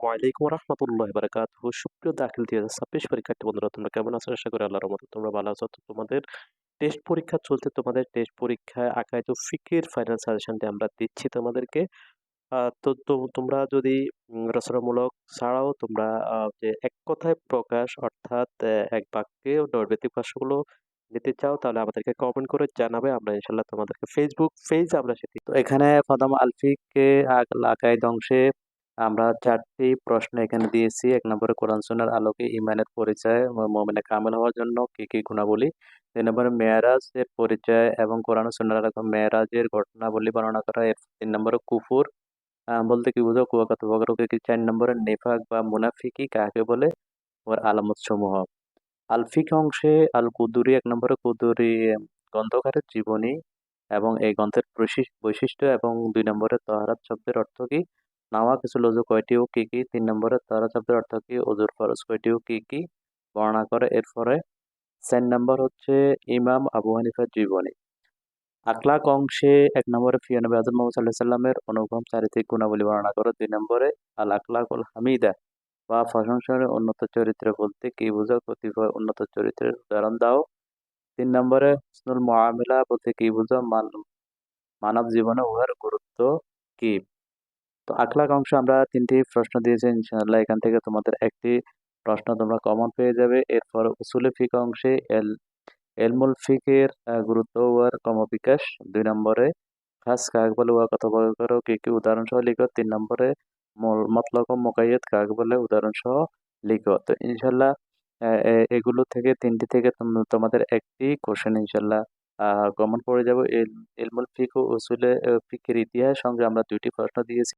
আসসালামু আলাইকুম রহমতুল্লাহ বারাকাত সুপ্রিয় দাখিল দুই হাজার ছাব্বিশ পরীক্ষার্থী বন্ধুরা, তোমরা কেমন আছো? আশা করি আল্লাহর মতো তোমরা ভালো আছো। তো তোমাদের টেস্ট পরীক্ষা চলছে, তোমাদের টেস্ট পরীক্ষায় আঁকায় তো ফিকের ফাইনাল সাজেশনটি আমরা দিচ্ছি তোমাদেরকে। তো তোমরা যদি রচনামূলক ছাড়াও তোমরা যে এক কথায় প্রকাশ অর্থাৎ এক বাক্যে নৈর্ব্যক্তিক ভাষাগুলো নিতে চাও, তাহলে আমাদেরকে কমেন্ট করে জানাবে। আমরা ইনশাল্লাহ তোমাদেরকে ফেসবুক পেজে আমরা সেটি তো এখানে প্রথম আলফিককে আকাইদ অংশে আমরা চারটি প্রশ্ন এখানে দিয়েছি। এক নম্বরে কোরআন, সুন্নাহর আলোকে ইমানের পরিচয় মোমেনে কামেল হওয়ার জন্য কী কী গুণাবলী। দুই নম্বরে মেয়ারাজের পরিচয় এবং কোরআন সুন্নাহর আলোকে মেয়ারাজের ঘটনাবলী বর্ণনা করা। এর তিন নম্বরে কুফুর বলতে কি বুঝো? কুয়াকাত কি? চার নম্বরে নেফাক বা মুনাফিকি কাকে বলে? ওর আলামত সমূহ আলফিক অংশে আল কুদুরি এক নম্বরে কুদুরি গ্রন্থকারের জীবনী এবং এই গ্রন্থের বৈশিষ- বৈশিষ্ট্য এবং দুই নম্বরে তহারাত শব্দের অর্থ কি? নাওয়া কিছু লজু কয়টি ও কি কি? তিন নম্বরে তহারাত শব্দের অর্থ কি? ওজুর ফরজ কয়টি ও কি কি? বর্ণনা করে এরপরে। চার নম্বর হচ্ছে ইমাম আবু হানিফার জীবনী। আখলাক অংশে এক নম্বরে ফিয়ানবী আজম মোহাম্মদ সাল্লাহ সাল্লামের অনুপম চারিত্রিক গুণাবলী বর্ণনা করে। দুই নম্বরে আল আখলাকুল হামিদা বা প্রশংসনের উন্নত চরিত্র বলতে কি বোঝো কতিপয় উন্নত চরিত্রের উদাহরণ দাও। তিন নম্বরে, হুসনুল মুআমিলা বলতে কি বোঝো মানব জীবনে উহার গুরুত্ব কি? তো আখলাক অংশ আমরা তিনটি প্রশ্ন দিয়েছি, ইনশাআল্লাহ এখান থেকে তোমাদের একটি প্রশ্ন তোমরা কমন পেয়ে যাবে। এরপর উসুলে ফিক অংশে এল, এলমুল ফিকের গুরুত্ব ওয়ার ক্রমবিকাশ দুই নম্বরে, খাস কাক বলে ওয়া কথা বলে করো, কি কি উদাহরণ সহ লিখো, তিন নম্বরে ও মোকাইয়ত কাক বলে উদাহরণ সহ লিখো তো ইনশাল্লাহ এগুলো থেকে তিনটি থেকে তোমাদের একটি কোশ্চেন ইনশাল্লাহ কমন পড়ে যাব। এল- এলমুল ফিক ও উসুলে ফিকের ইতিহাস সঙ্গে আমরা দুইটি প্রশ্ন দিয়েছি।